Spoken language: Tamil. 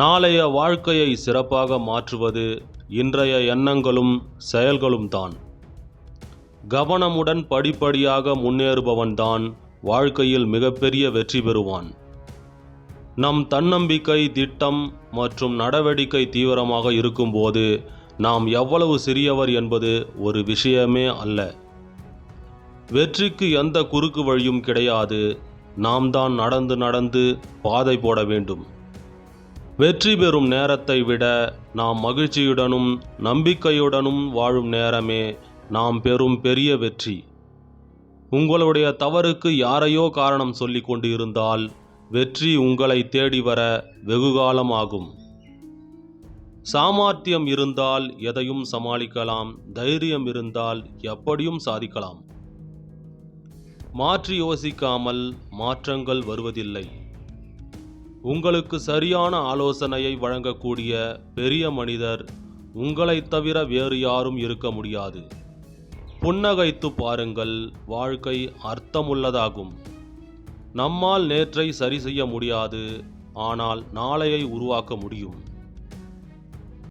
நாளைய வாழ்க்கையை சிறப்பாக மாற்றுவது இன்றைய எண்ணங்களும் செயல்களும் தான் கவனமுடன் படிப்படியாக முன்னேறுபவன்தான் வாழ்க்கையில் மிகப்பெரிய வெற்றி பெறுவான். நம் தன்னம்பிக்கை திட்டம் மற்றும் நடவடிக்கை தீவிரமாக இருக்கும்போது நாம் எவ்வளவு சிறியவர் என்பது ஒரு விஷயமே அல்ல. வெற்றிக்கு எந்த குறுக்கு வழியும் கிடையாது. நாம் தான் நடந்து நடந்து பாதை போட வேண்டும். வெற்றி பெறும் நேரத்தை விட நாம் மகிழ்ச்சியுடனும் நம்பிக்கையுடனும் வாழும் நேரமே நாம் பெறும் பெரிய வெற்றி. உங்களுடைய தவறுக்கு யாரையோ காரணம் சொல்லிக் கொண்டு இருந்தால் வெற்றி உங்களை தேடி வர வெகுகாலம் ஆகும். சாமர்த்தியம் இருந்தால் எதையும் சமாளிக்கலாம் தைரியம் இருந்தால் எப்படியும் சாதிக்கலாம். மாற்றி யோசிக்காமல் மாற்றங்கள் வருவதில்லை. உங்களுக்கு சரியான ஆலோசனையை வழங்கக்கூடிய பெரிய மனிதர் உங்களை தவிர வேறு யாரும் இருக்க முடியாது. புன்னகைத்து பாருங்கள் வாழ்க்கை அர்த்தமுள்ளதாகும். நம்மால் நேற்றை சரி செய்ய முடியாது ஆனால் நாளையை உருவாக்க முடியும்.